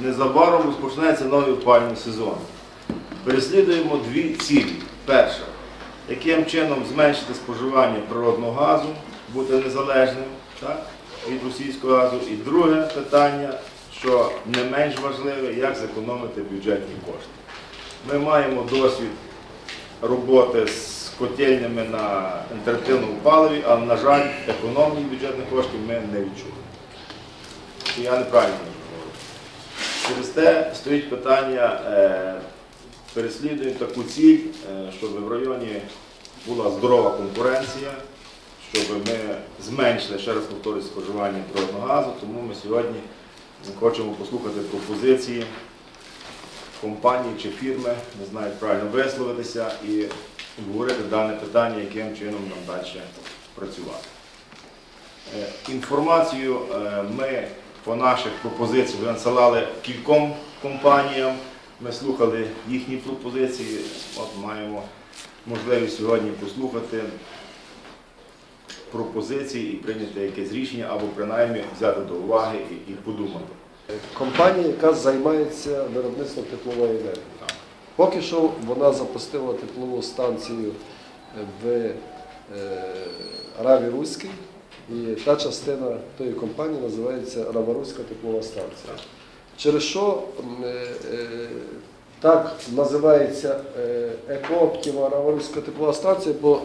незабаром розпочнеться новий опалювальний сезон. Переслідуємо дві цілі. Перша, яким чином зменшити споживання природного газу, бути незалежним так, від російського газу. І друге питання, що не менш важливе, як зекономити бюджетні кошти. Ми маємо досвід роботи з котельнями на інтерактивному паливі, але, на жаль, економії бюджетних коштів ми не відчули. Я неправильно? Через те стоїть питання, е, переслідуємо таку ціль, е, щоб в районі була здорова конкуренція, щоб ми зменшили, ще раз повторюю, споживання природного газу, тому ми сьогодні хочемо послухати пропозиції компанії чи фірми, не знаю, правильно висловитися, і обговорити дане питання, яким чином нам далі працювати. Е, Інформацію ми по наших пропозиціях вже надсилали кільком компаніям. Ми слухали їхні пропозиції. От маємо можливість сьогодні послухати пропозиції і прийняти якесь рішення або принаймні взяти до уваги і, і подумати. Компанія, яка займається виробництвом теплової енергії. Поки що вона запустила теплову станцію в е, Раві Руській, і та частина тої компанії називається Раворуська теплова станція. Через що е, е, так називається е, Екооптіма Раворуська теплова станція, бо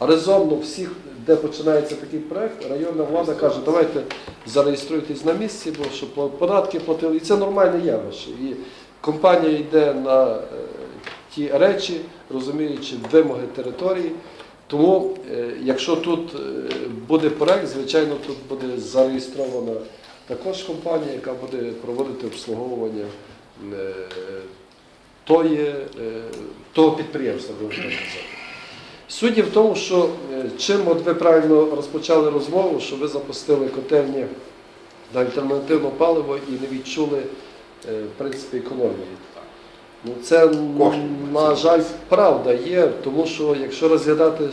резонно всіх, де починається такий проект, районна влада каже, давайте зареєструйтесь на місці, бо щоб податки платили. І це нормальне явище. І компанія йде на ті речі, розуміючи вимоги території. Тому, е, якщо тут е, буде проект, звичайно, тут буде зареєстрована також компанія, яка буде проводити обслуговування е, тої, того підприємства, так казати. Суть в тому, що чим от ви правильно розпочали розмову, що ви запустили котельні на альтернативне паливо і не відчули в принципі економії. Ну, це, Кошти. на жаль, правда є, тому що якщо розглядати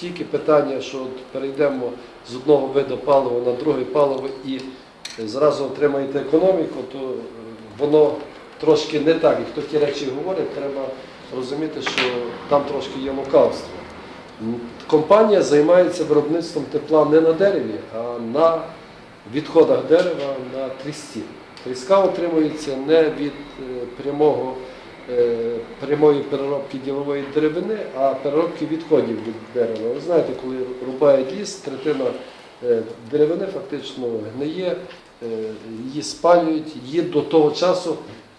тільки питання, що от перейдемо з одного виду палива на друге паливо і зразу отримаєте економіку, то е, воно трошки не так. І хто ті речі говорить, треба розуміти, що там трошки є лукавство. Компанія займається виробництвом тепла не на дереві, а на відходах дерева на трісці. Тріска отримується не від е, прямого, прямої переробки ділової деревини, а переробки відходів від дерева. Ви знаєте, коли рубають ліс, третина е, деревини фактично гниє, е, її спалюють, її до того часу.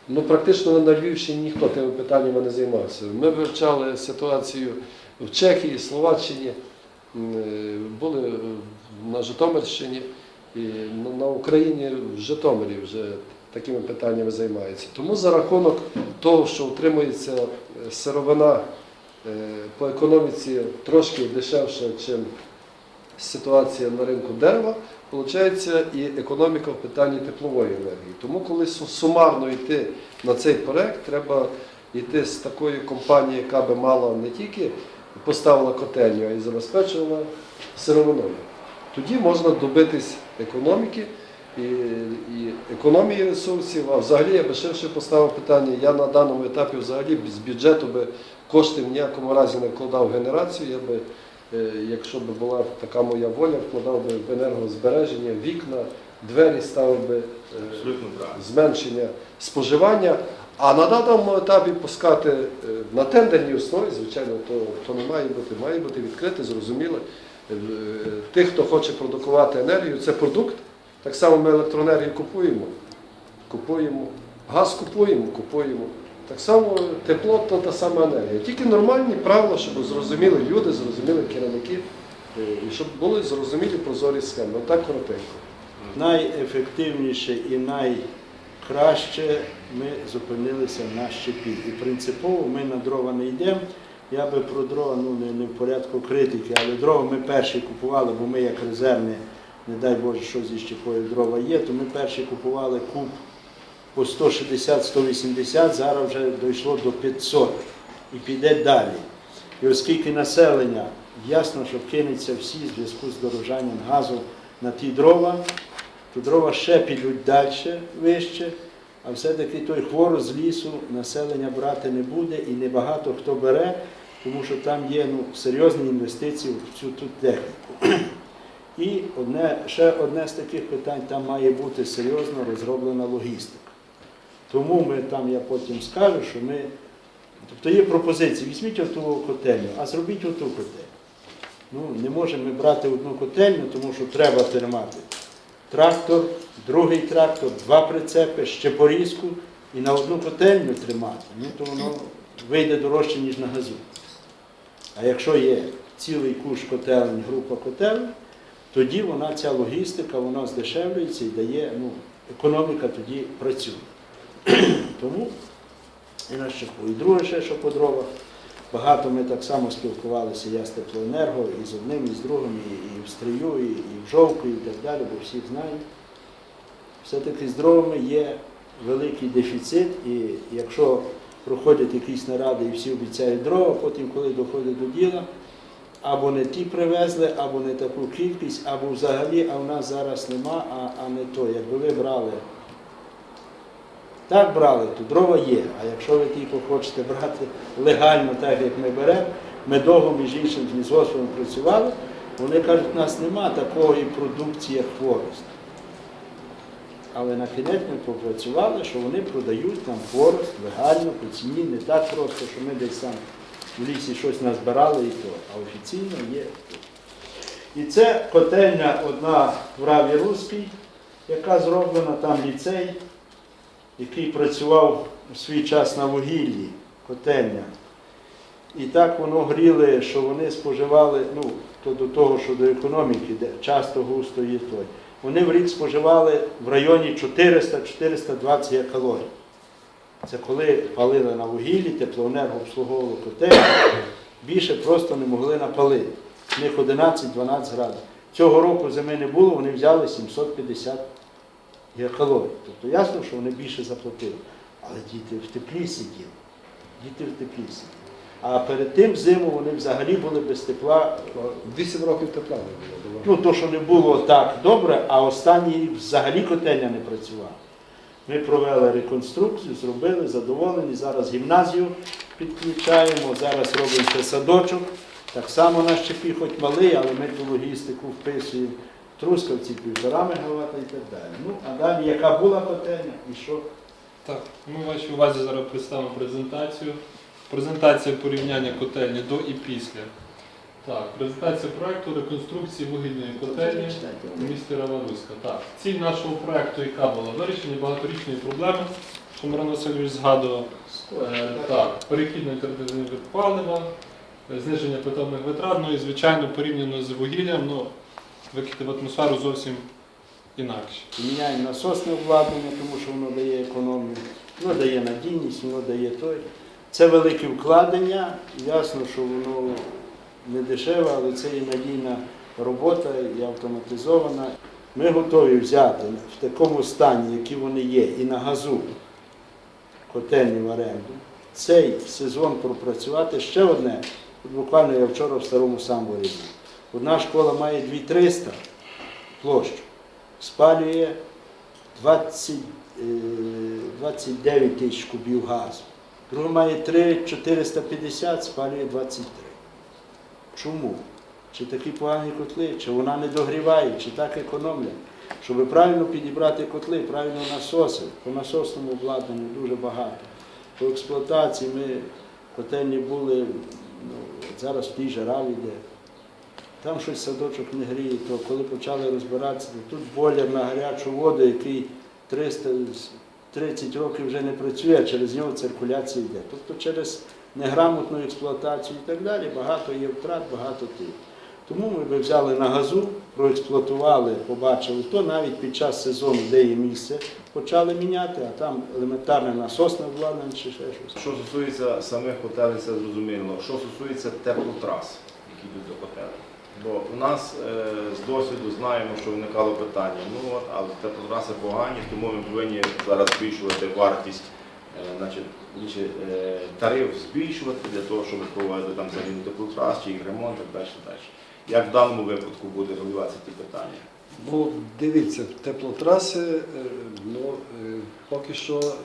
Ну, практично на Львівщині ніхто тими питаннями не займався. Ми вивчали ситуацію в Чехії, Словаччині, е, були е, на Житомирщині на Україні в Житомирі вже такими питаннями займаються. Тому за рахунок того, що утримується е, сировина е, по економіці трошки дешевше, ніж ситуація на ринку дерева, виходить і економіка в питанні теплової енергії. Тому, коли сумарно йти на цей проект, треба йти з такої компанії, яка би мала не тільки поставила котельню, а й забезпечувала сировиною. Тоді можна добитись економіки і, і економії ресурсів. А взагалі я би ширше поставив питання. Я на даному етапі взагалі з бюджету би кошти в ніякому разі не вкладав в генерацію. Я би, е, якщо б була така моя воля, вкладав би в енергозбереження, вікна, двері ставив би. е, зменшення споживання. А на даному етапі пускати е, на тендерній основі, звичайно, то, то не має бути, має бути відкрите, зрозуміле. Тих, хто хоче продукувати енергію, це продукт. Так само ми електроенергію купуємо. Купуємо, газ купуємо, купуємо. Так само тепло то та сама енергія. Тільки нормальні правила, щоб зрозуміли люди, зрозуміли керівники, е, і щоб були зрозумілі прозорі схеми. Отак коротенько. найефективніше і найкраще ми зупинилися на щепі. І принципово ми на дрова не йдемо. Я би про дрова, ну не, в порядку критики, але дрова ми перші купували, бо ми як резервні, не дай Боже, що зі щепою дрова є, то ми перші купували куб по 160-180, зараз вже дійшло до 500 і піде далі. І оскільки населення ясно, що кинеться всі в зв'язку з дорожанням газу на ті дрова, то дрова ще підуть далі, вище. а все-таки той хворост з лісу населення брати не буде і небагато хто бере, тому що там є ну, серйозні інвестиції в цю ту техніку. І одне, ще одне з таких питань, там має бути серйозно розроблена логістика. Тому ми там, я потім скажу, що ми. Тобто є пропозиції, візьміть оту котельню, а зробіть оту котельню. Ну, не можемо ми брати одну котельню, тому що треба тримати трактор, другий трактор, два прицепи, ще порізку і на одну котельню тримати. Ну, то воно вийде дорожче, ніж на газу. А якщо є цілий куш котелень, група котелень, тоді вона, ця логістика, вона здешевлюється і дає, ну, економіка тоді працює. Тому і на. І друге ще, що по дровах. Багато ми так само спілкувалися, я з теплоенерго, і з одним, і з другим, і, і в стрію, і, і в жовку, і так далі, бо всіх знають. Все-таки з дровами є великий дефіцит, і якщо проходять якісь наради і всі обіцяють дрова, потім, коли доходить до діла, або не ті привезли, або не таку кількість, або взагалі, а в нас зараз нема, а, а не то. Якби ви брали так брали, то дрова є. А якщо ви тільки хочете брати легально, так як ми беремо, ми довго між іншим з лісгоспом працювали, вони кажуть, у нас нема такої продукції, як хворост. Але на кінець ми попрацювали, що вони продають там хворост легально, по ціні, не так просто, що ми десь там в лісі щось назбирали і то, а офіційно є. І це котельня одна в Раві Руській, яка зроблена, там ліцей який працював у свій час на вугіллі, котельня. І так воно гріли, що вони споживали, ну, то до того, що до економіки, де часто густо є той. Вони в рік споживали в районі 400-420 калорій. Це коли палили на вугіллі, теплоенерго обслуговувало котельню, більше просто не могли напалити. В них 11-12 градусів. Цього року зими не було, вони взяли 750 гігакалорій. Тобто ясно, що вони більше заплатили. Але діти в теплі сиділи. Діти в теплі сиділи. А перед тим зиму вони взагалі були без тепла. Вісім років тепла не було. Ну, то, що не було так добре, а останній взагалі котельня не працювала. Ми провели реконструкцію, зробили, задоволені. Зараз гімназію підключаємо, зараз робимо ще садочок. Так само наш щепі, хоч малий, але ми ту логістику вписуємо. Трускавці півтора мегаватта і так далі. Ну, а далі яка була котельня і що? Так, ми вашій увазі зараз представимо презентацію. Презентація порівняння котельні до і після. Так, презентація проекту реконструкції вугільної котельні в місті Раваруська. Так, ціль нашого проекту, яка була вирішення багаторічної проблеми, що Мирон Васильович згадував. Е, так, перехід на альтернативний палива, е, зниження питомних витрат, ну і звичайно порівняно з вугіллям, ну, викиди в атмосферу зовсім інакші. Міняємо насосне обладнання, тому що воно дає економію, воно дає надійність, воно дає той. Це велике вкладення. Ясно, що воно не дешеве, але це і надійна робота, і автоматизована. Ми готові взяти в такому стані, які вони є, і на газу котельні в оренду. Цей сезон пропрацювати ще одне. Буквально я вчора в старому самборі. Одна школа має 2300 площу спалює 20, е, 29 тисяч кубів газу. Друга має 3 450, спалює 23. Чому? Чи такі погані котли, чи вона не догріває, чи так економлять. Щоб правильно підібрати котли, правильно насоси. По насосному обладнанню дуже багато. По експлуатації ми котельні були, ну, зараз в тій жараві йде. Там щось садочок не гріє, то коли почали розбиратися, то тут бойлер на гарячу воду, який 300, 30 років вже не працює, а через нього циркуляція йде. Тобто через неграмотну експлуатацію і так далі багато є втрат, багато тих. Тому ми би взяли на газу, проексплуатували, побачили, то навіть під час сезону, де є місце, почали міняти, а там елементарне насосне обладнання чи ще щось. Що стосується самих котелень, це зрозуміло. Що стосується теплотрас, які йдуть до котелень. Бо у нас е, з досвіду знаємо, що виникало питання. Ну от, але теплотраси погані, тому ми повинні зараз збільшувати вартість, е, значить, тариф збільшувати для того, щоб проводити там заміну теплотрас чи їх ремонт, і так далі. далі. Як в даному випадку буде регулюватися ті питання? Ну, дивіться, теплотраси е, ну, е, поки що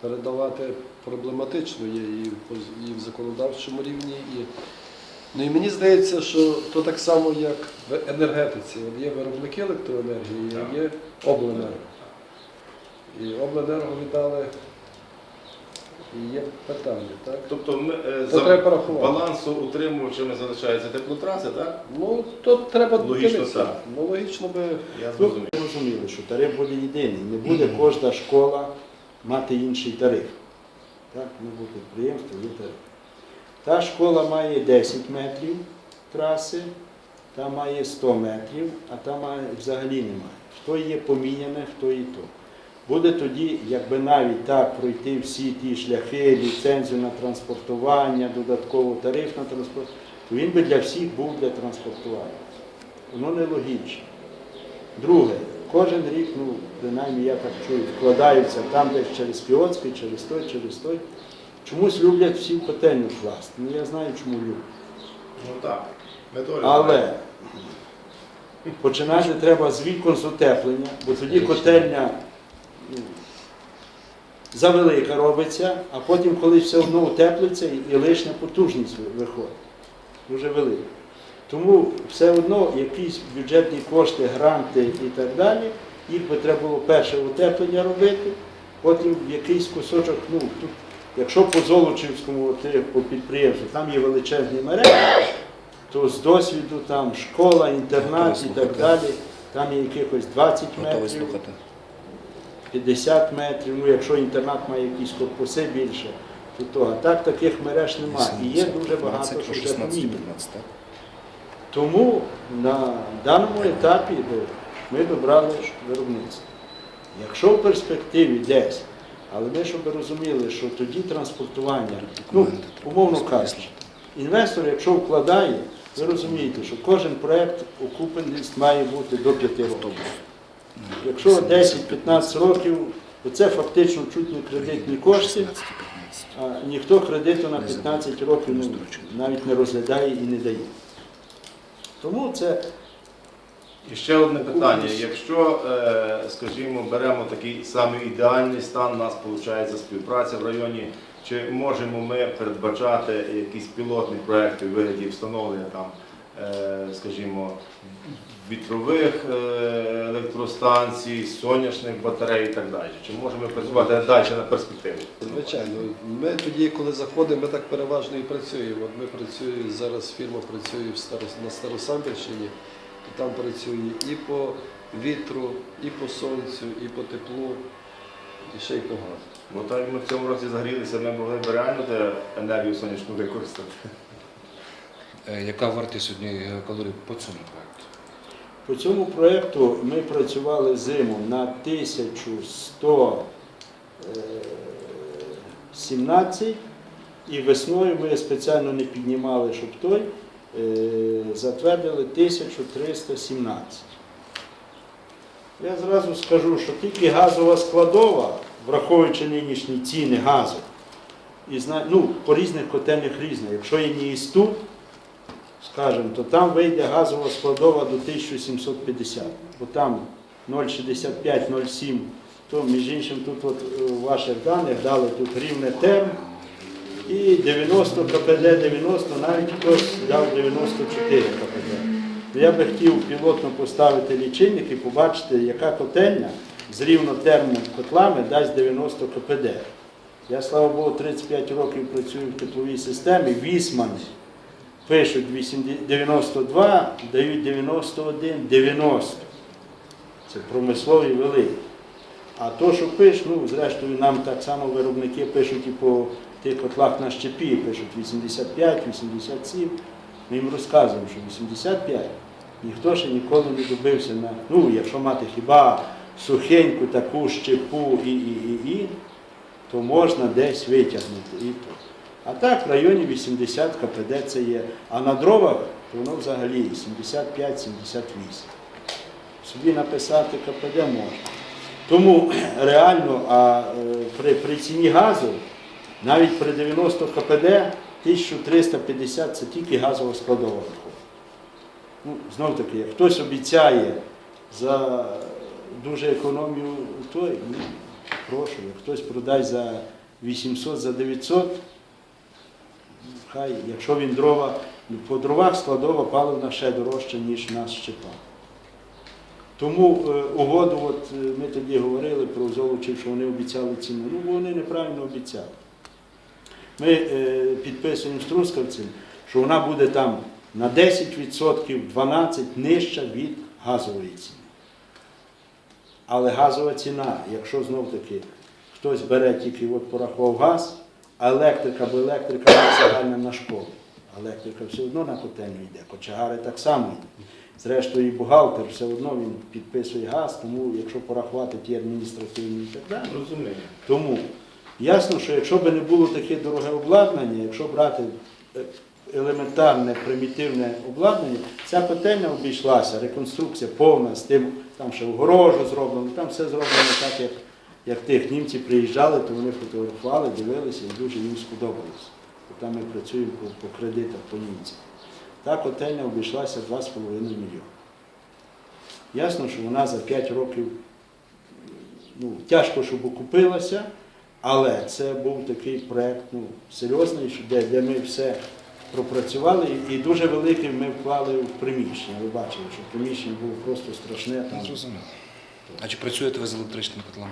передавати проблематично є і в, і в законодавчому рівні. І, ну і мені здається, що то так само, як в енергетиці. От є виробники електроенергії, є обленерго. І обленерго віддали, і є питання, так? Тобто ми, е, То за треба порахувати. балансоутримувачами залишаються теплотраси, так? Ну, то треба Логічно дивитися. так. Ну, логічно би. Я Ну, зрозумів. ми розуміли, що тариф буде єдиний. Не буде кожна школа мати інший тариф. Так, не буде підприємство, є тариф. Та школа має 10 метрів траси, та має 100 метрів, а та має, взагалі немає. Хто є поміняне, хто і то. Буде тоді, якби навіть так пройти всі ті шляхи, ліцензію на транспортування, додатково тариф на транспорт, то він би для всіх був для транспортування. Воно нелогічно. Друге, кожен рік, ну, принаймні я так чую, вкладаються там десь через Кіотський, через той, через той. Чомусь люблять всі в котельню вкласти. Ну я знаю, чому люблять. Ну так. Ми Але починати треба з вікон з утеплення, бо тоді котельня завелика робиться, а потім, коли все одно утеплиться, і- лишня потужність виходить. Дуже велика. Тому все одно якісь бюджетні кошти, гранти і так далі, їх би треба було перше утеплення робити, потім якийсь кусочок, ну тут, якщо по Золочівському по підприємству, там є величезні мережі, то з досвіду там школа, інтернат і так далі, там є якихось 20 метрів, 50 метрів, ну якщо інтернат має якісь корпуси більше, то то. А так таких мереж немає. І є дуже багато що вже поміняно. Тому на даному етапі ми добрали виробництво. Якщо в перспективі десь, але ми щоб розуміли, що тоді транспортування, ну, умовно кажучи, інвестор, якщо вкладає, ви розумієте, що кожен проєкт окупленість має бути до 5 років. Якщо 10-15 років, то це фактично чуть не кредитні кошти, а ніхто кредиту на 15 років ну, навіть не розглядає і не дає. Тому це І ще одне питання. Якщо, е, скажімо, беремо такий самий ідеальний стан, у нас виходить співпраця в районі, чи можемо ми передбачати якісь пілотні проекти у вигляді встановлення там, е, скажімо, вітрових е, електростанцій, сонячних батарей і так далі? Чи можемо працювати далі на перспективу? Звичайно, ми тоді, коли заходимо, ми так переважно і працюємо. От ми працюємо зараз, фірма працює в Старос- на Старосамбірщині, і там працює і по вітру, і по сонцю, і по теплу, і ще й по газу. Бо так ми в цьому році загрілися, ми могли б реально де енергію сонячну використати. Е, Яка вартість сьогодні калорій по цьому? По цьому проєкту ми працювали зиму на 1117 і весною ми спеціально не піднімали, щоб той е, затвердили 1317. Я зразу скажу, що тільки газова складова, враховуючи нинішні ціни газу, і ну, по різних котельних різно. Якщо є НІІСТУ, скажімо, то там вийде газова складова до 1750, бо там 0,65-0,7, то між іншим тут от е, у ваших даних дали тут рівне терм і 90 КПД 90, навіть хтось дав 94 КПД. Я би хотів пілотно поставити лічильник і побачити, яка котельня з рівнотермом котлами дасть 90 КПД. Я, слава Богу, 35 років працюю в тепловій системі, Вісман пишуть 92, дають 91, 90. Це промислові великі. А то, що пишуть, ну, зрештою, нам так само виробники пишуть і по тих котлах на щепі, пишуть 85, 87. Ми їм розказуємо, що 85 ніхто ще ніколи не добився на, ну, якщо мати хіба сухеньку таку щепу і, і, і, і, то можна десь витягнути. І то. А так в районі 80 КПД це є. А на дровах то воно взагалі 75-78. Собі написати КПД можна. Тому реально а, е, при, при ціні газу, навіть при 90 КПД 1350 це тільки газова складова. Ну, знов таки, як хтось обіцяє за дуже економію той, ну, прошу, як хтось продасть за 800, за 900, хай, якщо він дрова, по дровах складова паливна ще дорожча, ніж наш щепа. Тому е, угоду, от е, ми тоді говорили про золочів, що вони обіцяли ціну. Ну, вони неправильно обіцяли. Ми е, підписуємо з Трускавцем, що вона буде там на 10%, 12% нижча від газової ціни. Але газова ціна, якщо знов таки хтось бере тільки от порахував газ, а електрика, бо електрика не загальна на школу. Електрика все одно на котельню йде, кочегари так само йдуть. Зрештою, і бухгалтер все одно він підписує газ, тому якщо порахувати ті адміністративні і так далі. Розумію. Тому ясно, що якщо б не було таке дороге обладнання, якщо брати е, елементарне, примітивне обладнання, ця котельня обійшлася, реконструкція повна з тим, там ще огорожу зроблено, там все зроблено так, як, як тих німці приїжджали, то вони фотографували, дивилися і дуже їм сподобалось. Там ми працюємо по, по кредитах по німцях. Та котельня обійшлася 2,5 мільйони. Ясно, що вона за 5 років ну, тяжко, щоб окупилася, але це був такий проєкт ну, серйозний, де, де ми все пропрацювали, і, і дуже великий ми вклали в приміщення. Ви бачили, що приміщення було просто страшне. Там. А чи працюєте ви з електричним котлом?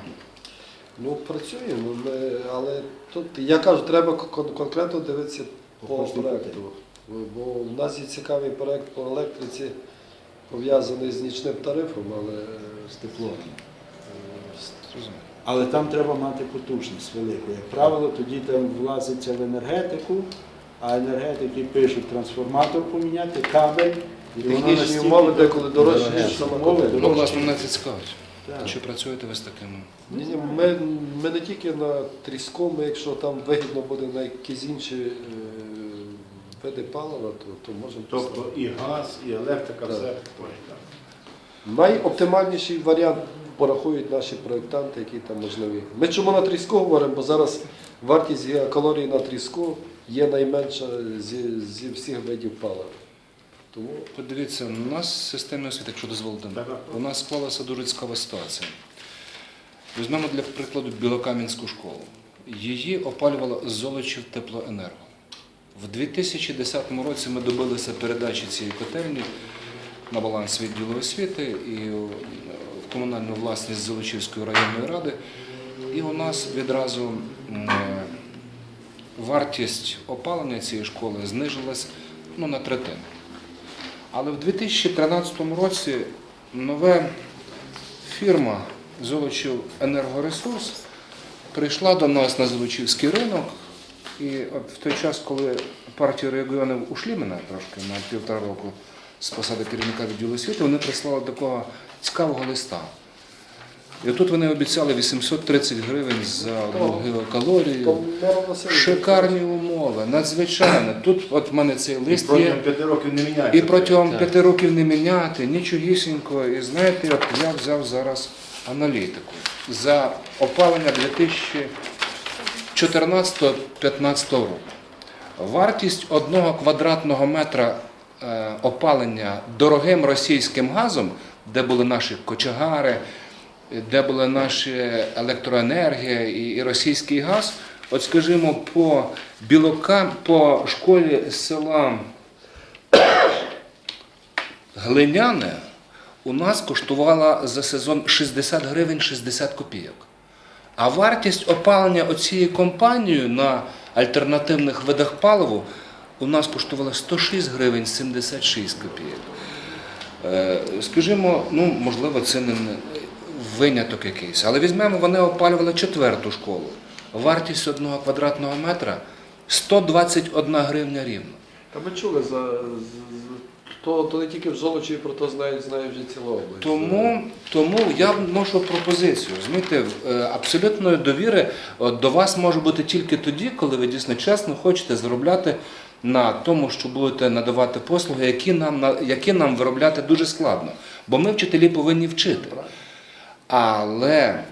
Ну, працюємо, ми, але тут, я кажу, треба кон- конкретно дивитися по проекту. Бо в нас є цікавий проект по електриці, пов'язаний з нічним тарифом, але е, з теплом. Зрозуміло. Але там треба мати потужність велику. Як правило, тоді там влазиться в енергетику, а енергетики пишуть трансформатор поміняти, кабель. і воно технічні настільки умови деколи дорожчі, ніж сама Умови котельня. Ну, власне, мене це цікавить. Так. Чи працюєте ви з такими? Ні, ні, ми, ми не тільки на тріску, ми якщо там вигідно буде на якісь інші е, види палива, то, то можемо. Тобто і газ, і електрика, Так. все підходить. так. Найоптимальніший варіант порахують наші проєктанти, які там можливі. Ми чому на тріску говоримо, бо зараз вартість гігакалорій на тріску є найменша зі, зі всіх видів палива. Тому Подивіться, у нас в системі освіти, якщо дозволите, так. у нас склалася дуже цікава ситуація. Візьмемо для прикладу Білокам'янську школу. Її опалювала Золочів теплоенерго. В 2010 році ми добилися передачі цієї котельні на баланс відділу освіти і в комунальну власність Золочівської районної ради. І у нас відразу е, вартість опалення цієї школи знижилась ну, на третину. Але в 2013 році нова фірма Золочів Енергоресурс прийшла до нас на Золочівський ринок. І от в той час, коли партія регіонів ушли мене трошки на півтора року з посади керівника відділу освіти, вони прислали такого цікавого листа. І тут вони обіцяли 830 гривень за одну гігакалорію. Шикарні умови, надзвичайно. Тут от в мене цей І лист протягом п'яти років не міняється. І протягом п'яти років не міняти, нічогісінько. І знаєте, от я взяв зараз аналітику за опалення 2014-2015 року. Вартість одного квадратного метра е, опалення дорогим російським газом, де були наші кочегари, де була наша електроенергія і, російський газ. От скажімо, по білокам, по школі села Глиняне у нас коштувала за сезон 60 гривень 60 копійок. А вартість опалення оцією компанією на альтернативних видах паливу у нас коштувала 106 гривень 76 копійок. Е, Скажімо, ну можливо, це не виняток якийсь, але візьмемо, вони опалювали четверту школу. Вартість одного квадратного метра 121 гривня рівно. Та ми чули за, то, то не тільки в Золочі, про то знає, знає вже ціла область. Тому, тому я вношу пропозицію. Розумієте, е, абсолютної довіри е, до вас може бути тільки тоді, коли ви дійсно чесно хочете заробляти на тому, що будете надавати послуги, які нам, на- які нам виробляти дуже складно. Бо ми, вчителі, повинні вчити. Але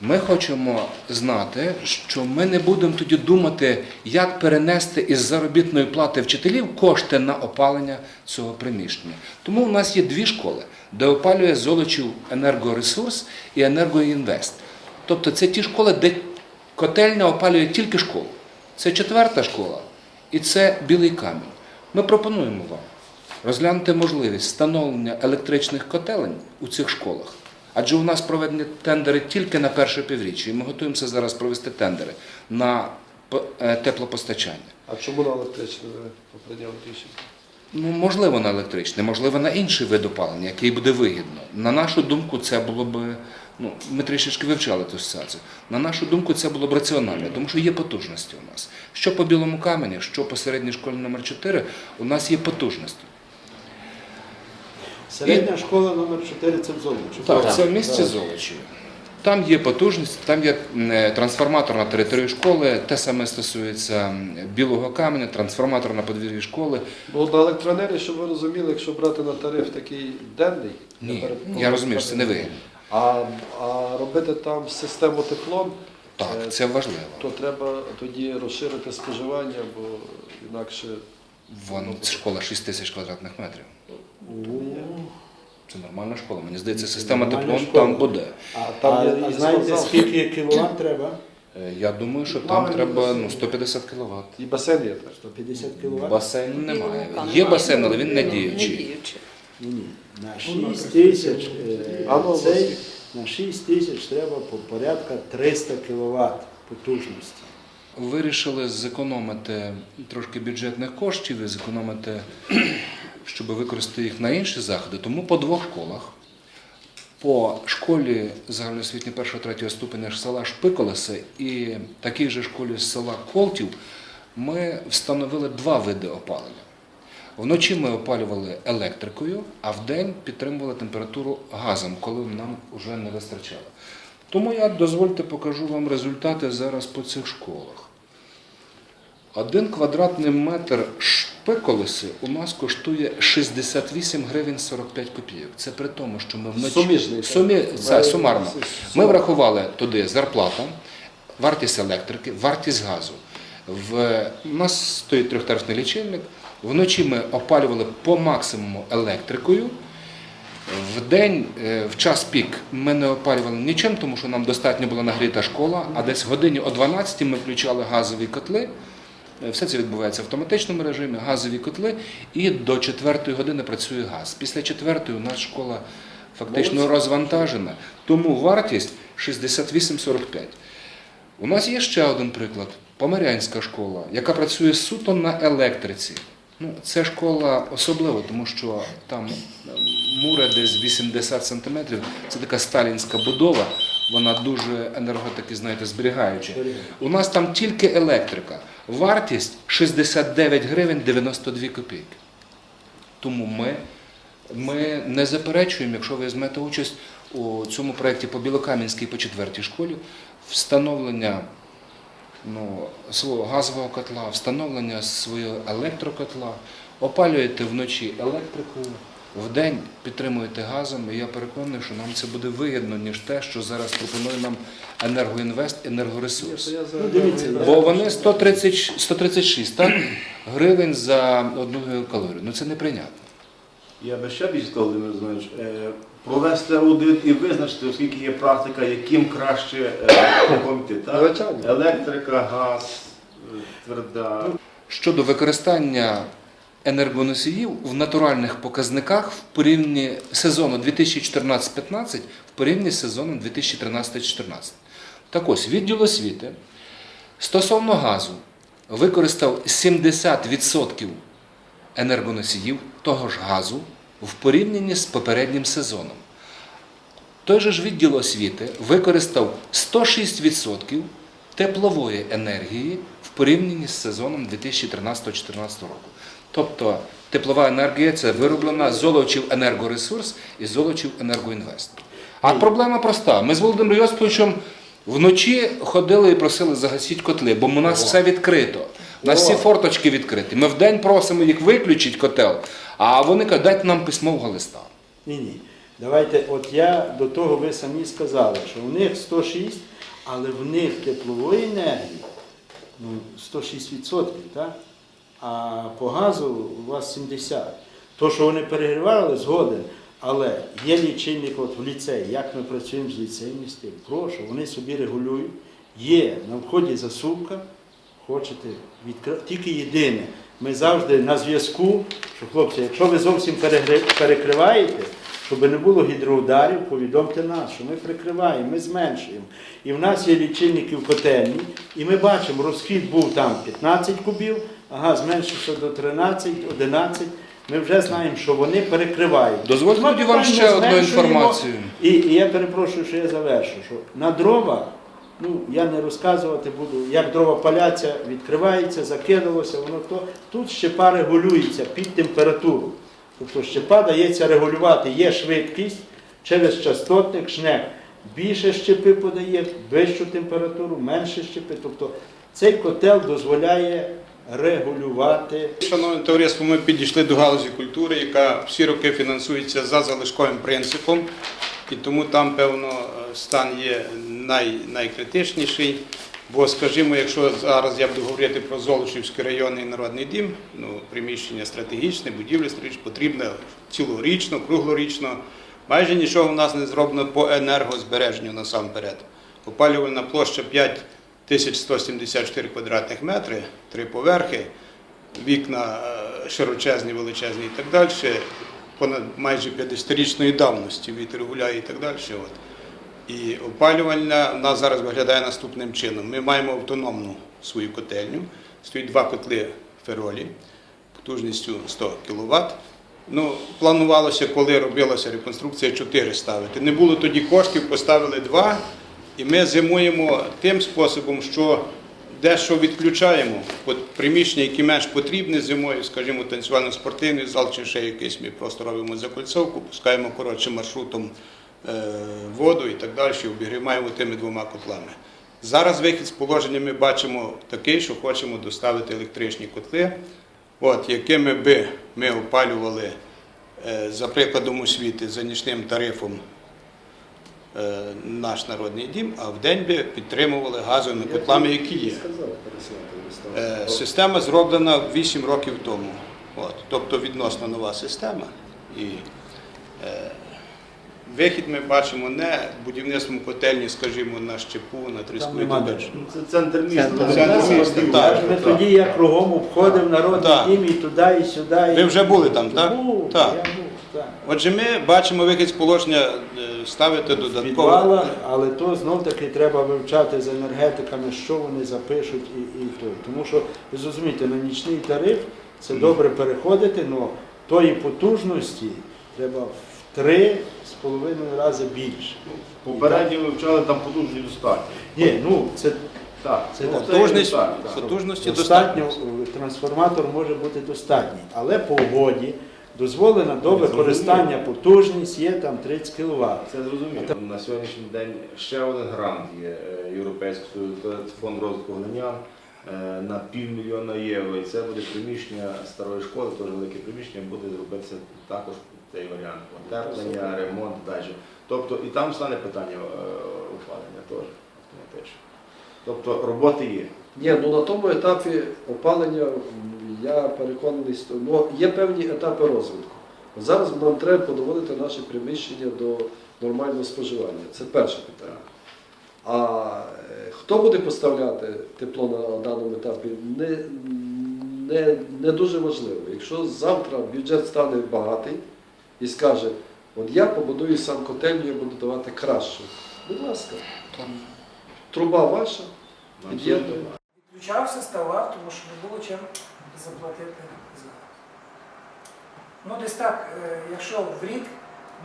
Ми хочемо знати, що ми не будемо тоді думати, як перенести із заробітної плати вчителів кошти на опалення цього приміщення. Тому у нас є дві школи, де опалює Золочів енергоресурс і енергоінвест. Тобто це ті школи, де котельня опалює тільки школу. Це четверта школа і це білий камінь. Ми пропонуємо вам розглянути можливість встановлення електричних котелень у цих школах. Адже у нас проведені тендери тільки на перше півріччя, і ми готуємося зараз провести тендери на е, теплопостачання. А чому на електричне ви рішення? Ну, можливо, на електричне, можливо, на інший вид опалення, який буде вигідно. На нашу думку, це було б. Ну, ми трішечки вивчали ту ситуацію. На нашу думку, це було б раціонально, тому що є потужності у нас. Що по білому камені, що по середній школі номер 4 у нас є потужності. Середня школа номер 4 це в Золочі. Так, це в місті Золочі. Там є потужність, там є е, трансформатор на території школи, те саме стосується білого каменя, трансформатор на подвір'ї школи. Бо на електроенергії, щоб ви розуміли, якщо брати на тариф такий денний, Ні, перед- я розумію, що це не вигідно. А, а робити там систему теплом, е, Так, це важливо. то треба тоді розширити споживання, бо інакше Вон школа 6 тисяч квадратних метрів. Це нормальна школа. Мені здається, система теплом там буде. А там є а знаєте, скільки кіловат треба? Е, Я думаю, що там треба ну, 150 кВт. і басейн є теж. 150 кіловат? Басейну немає. Є басейн, але він не діючий. діючий. Ні, ні. На 6 тисяч, е, А ну, цей, на 6 тисяч треба по порядка 300 кіловат потужності. Вирішили зекономити трошки бюджетних коштів і зекономити, щоб використати їх на інші заходи. Тому по двох школах. По школі загальноосвітньої 1-3 ступеня села Шпиколеси і такій же школі з села Колтів ми встановили два види опалення. Вночі ми опалювали електрикою, а вдень підтримували температуру газом, коли нам вже не вистачало. Тому я дозвольте покажу вам результати зараз по цих школах. Один квадратний метр шпиколеси у нас коштує 68 гривень 45 копійок. Це при тому, що ми вночі Суміжний. Сумі... це сумарно. Ми врахували туди зарплата, вартість електрики, вартість газу. В... У нас стоїть трьохтарифний лічильник. Вночі ми опалювали по максимуму електрикою. В день, е, в час пік, ми не опалювали нічим, тому що нам достатньо була нагріта школа, а десь годині о 12 ми включали газові котли. Е, Все це відбувається в автоматичному режимі, газові котли, і до 4 години працює газ. Після 4 у нас школа фактично розвантажена, тому вартість 68,45. У нас є ще один приклад Помирянська школа, яка працює суто на електриці. Ну, це школа особлива, тому що там е, мури десь 80 сантиметрів. Це така сталінська будова, вона дуже енерготики, знаєте, зберігаюча. У нас там тільки електрика. Вартість 69 гривень 92 копійки. Тому ми, ми не заперечуємо, якщо ви візьмете участь у цьому проєкті по Білокам'янській по четвертій школі, встановлення ну, свого газового котла, встановлення свого електрокотла, опалюєте вночі електрикою, вдень підтримуєте газом, і я переконаний, що нам це буде вигідно, ніж те, що зараз пропонує нам енергоінвест, енергоресурс. Ну, дивіться, я- Бо вони 130, 136 так, гривень за одну гігакалорію. Ну це неприйнятно. Я би ще більше сказав, Володимир Зинович, е, провести аудит і визначити, оскільки є практика, яким краще е, допомогти. Електрика, газ, е, тверда. Щодо використання енергоносіїв в натуральних показниках в порівнянні сезону 2014-15 в порівнянні з сезоном 2013-14. Так ось, відділ освіти стосовно газу використав 70% енергоносіїв того ж газу в порівнянні з попереднім сезоном. Той же ж відділ освіти використав 106% теплової енергії в порівнянні з сезоном 2013-2014 року. Тобто теплова енергія це вироблена Золочів енергоресурс і Золочів енергоінвест. А проблема проста. Ми з Володимиром Йосиповичем вночі ходили і просили загасіть котли, бо у нас все відкрито. У нас всі форточки відкриті. Ми вдень просимо їх виключити котел, а вони кажуть, дайте нам письмового листа. Ні, ні. Давайте, от я до того ви самі сказали, що у них 106, але в них теплової енергії ну, 106%, так? А по газу у вас 70. То, що вони перегрівали, згоден. Але є лічильник от в ліцеї, як ми працюємо з ліцеєм з тим. Прошу, вони собі регулюють. Є на вході засувка, хочете відкрити. Тільки єдине, ми завжди на зв'язку, що хлопці, якщо ви зовсім перекриваєте, щоб не було гідроударів, повідомте нас, що ми прикриваємо, ми зменшуємо. І в нас є лічильники в котельні, і ми бачимо, розхід був там 15 кубів, ага, зменшився до 13, 11. Ми вже знаємо, що вони перекривають. Дозвольте Ми вам ще одну інформацію. І, і я перепрошую, що я завершу, що на дрова, ну я не розказувати буду, як дрова паляться, відкривається, закинулося, воно то. Тут щепа регулюється під температуру. Тобто щепа дається регулювати, є швидкість через частотник, шнек. Більше щепи подає, вищу температуру, менше щепи. Тобто цей котел дозволяє регулювати Шановне товариство, ми підійшли до галузі культури, яка всі роки фінансується за залишковим принципом, і тому там, певно, стан є най, найкритичніший. Бо, скажімо, якщо зараз я буду говорити про Золочівський районний народний дім, ну, приміщення стратегічне, будівля стратегічне, потрібне цілорічно, круглорічно. Майже нічого в нас не зроблено по енергозбереженню насамперед. Опалювальна площа 5174 квадратних метри, три поверхи, вікна е, широчезні, величезні і так далі, понад майже 50-річної давності, вітер гуляє і так далі. От. І опалювальна у нас зараз виглядає наступним чином. Ми маємо автономну свою котельню, стоїть два котли феролі потужністю 100 кВт. Ну, планувалося, коли робилася реконструкція, 4 ставити. Не було тоді коштів, поставили два. І ми зимуємо тим способом, що дещо відключаємо приміщення, які менш потрібні зимою, скажімо, танцювально-спортивний зал чи ще якийсь, ми просто робимо закольцовку, пускаємо коротше маршрутом е, воду і так далі, обігріваємо тими двома котлами. Зараз вихід з положення ми бачимо такий, що хочемо доставити електричні котли, от, якими би ми опалювали, е, за прикладом освіти, за нічним тарифом наш народний дім, а в день би підтримували газовими котлами, які є. Е, Система зроблена 8 років тому. От, тобто відносно нова система. І е, вихід ми бачимо не будівництвом котельні, скажімо, на щепу, на тріску і далі. Це центр міста. Центр Це міста, так. Ми тоді як кругом обходив народний Так. дім і туди, і сюди. Ви і- вже були там, так? Був, Так. був, так. Отже, ми бачимо вихід з положення е, ставити В додатково. підвалах, але то знов таки треба вивчати з енергетиками, що вони запишуть і, і то. Тому що, ви зрозумієте, на нічний тариф це добре переходити, але тої потужності треба в три половиною рази більше. Попередньо вивчали там потужні достатньо. Ні, ну це Так, Це ну, Потужність, так, так. потужності достатньо, достатньо. трансформатор може бути достатній, але по угоді дозволена до використання зрозуміло. потужність є там 30 кВт. Це зрозуміло. На сьогоднішній день ще один грант є е, це фонд розвитку глинян е, на півмільйона євро. І це буде приміщення старої школи, теж велике приміщення, буде зробитися також цей варіант. Отеплення, ремонт, далі. Тобто і там стане питання е, опалення теж автоматично. Тобто роботи є. Ні, ну на тому етапі опалення я переконаний, що- ну, є певні етапи розвитку. Зараз нам треба подоводити наші приміщення до нормального споживання. Це перше питання. А е, хто буде поставляти тепло на даному етапі, не, не, не дуже важливо. Якщо завтра бюджет стане багатий і скаже, от я побудую сам котельню, я буду давати краще. Будь ласка, труба ваша, під'єднуємо. Відключався, ставав, тому що не було чим заплатити за. Ну, десь так, е, якщо в рік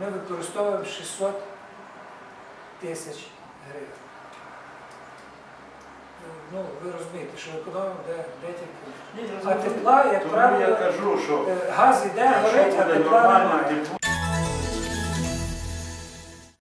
ми використовуємо 600 тисяч гривень. Ну, ви розумієте, що економимо де, де тільки. А тепла, як Тому правило, я кажу, що е, газ іде, горить, а буде тепла нормальне немає. тепло,